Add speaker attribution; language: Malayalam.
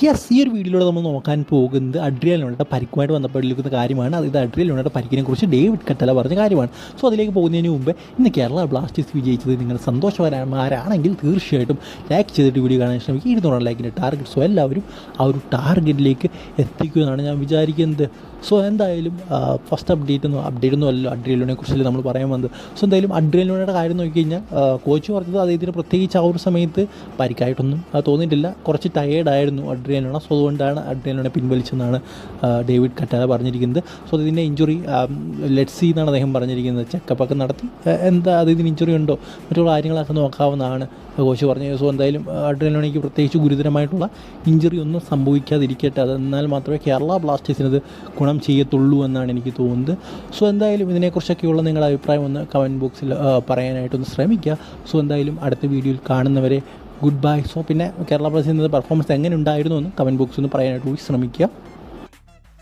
Speaker 1: യെസ് ഈ ഒരു വീഡിയോയിലൂടെ നമ്മൾ നോക്കാൻ പോകുന്നത് അഡ്രിയൽ ലോണയുടെ പരിക്കുമായിട്ട് ബന്ധപ്പെട്ടിരിക്കുന്ന കാര്യമാണ്. അത് ഇത് അഡ്രിയൽ ലോണയുടെ പരിക്കിനെ കുറിച്ച് ഡേവിഡ് കട്ടല പറഞ്ഞ കാര്യമാണ്. സോ അതിലേക്ക് പോകുന്നതിന് മുമ്പ് ഇന്ന് കേരള ബ്ലാസ്റ്റേഴ്സ് വിജയിച്ചത് നിങ്ങൾ സന്തോഷവാന്മാരാണെങ്കിൽ തീർച്ചയായിട്ടും ലൈക്ക് ചെയ്തിട്ട് വീഡിയോ കാണാൻ ശ്രമിക്കുക. ഇരുന്നൂറ് ലൈക്കിന്റെ ടാർഗറ്റ് സോ എല്ലാവരും ആ ഒരു ടാർഗറ്റിലേക്ക് എത്തിക്കുമെന്നാണ് ഞാൻ വിചാരിക്കുന്നത്. സോ എന്തായാലും ഫസ്റ്റ് അപ്ഡേറ്റ് ഒന്നും അപ്ഡേറ്റ് ഒന്നും അല്ലല്ലോ അഡ്രിയലോനെ കുറിച്ചല്ലേ നമ്മൾ പറയാൻ വന്നത്. സോ എന്തായാലും അഡ്രിയലോനയുടെ കാര്യം നോക്കി കഴിഞ്ഞാൽ കോച്ച് പറഞ്ഞത് അദ്ദേഹത്തിന് പ്രത്യേകിച്ച് ആ ഒരു സമയത്ത് പരിക്കായിട്ടൊന്നും തോന്നിയിട്ടില്ല. കുറച്ച് ടയേർഡായിരുന്നു അഡ്രിയലോണ സോ അതുകൊണ്ടാണ് അഡ്രിയലോനെ പിൻവലിച്ചെന്നാണ് ഡേവിഡ് കറ്റാല പറഞ്ഞിരിക്കുന്നത്. സോ ഇതിന്റെ ഇഞ്ചുറി ലെറ്റ് സി എന്നാണ് അദ്ദേഹം പറഞ്ഞിരിക്കുന്നത്. ചെക്കപ്പൊക്കെ നടത്തി. എന്താ അത് ഇതിന് ഇഞ്ചുറി ഉണ്ടോ? മറ്റുള്ള കാര്യങ്ങളൊക്കെ നോക്കാവുന്നതാണ് കോച്ച് പറഞ്ഞു സോ എന്തായാലും അഡ്രിയലോണയ്ക്ക് പ്രത്യേകിച്ച് ഗുരുതരമായിട്ടുള്ള ഇഞ്ചുറി ഒന്നും സംഭവിക്കാതിരിക്കട്ടെ. അത് എന്നാൽ മാത്രമേ കേരള ബ്ലാസ്റ്റേഴ്സിന് ഇത് ഗുണം ചെയ്യത്തുള്ളൂ എന്നാണ് എനിക്ക് തോന്നുന്നത്. സോ എന്തായാലും ഇതിനെക്കുറിച്ചൊക്കെയുള്ള നിങ്ങളുടെ അഭിപ്രായം ഒന്ന് കമന്റ് ബോക്സിൽ പറയാനായിട്ടൊന്ന് ശ്രമിക്കുക. സോ എന്തായാലും അടുത്ത വീഡിയോയിൽ കാണുന്നവരെ ഗുഡ് ബൈ സോ പിന്നെ കേരള ബ്ലാസ്റ്റേഴ്സിന്റെ പെർഫോമൻസ് എങ്ങനെ ഉണ്ടായിരുന്നു എന്ന് കമന്റ് ബോക്സിൽ ഒന്ന് പറയാനായിട്ട് ശ്രമിക്കുക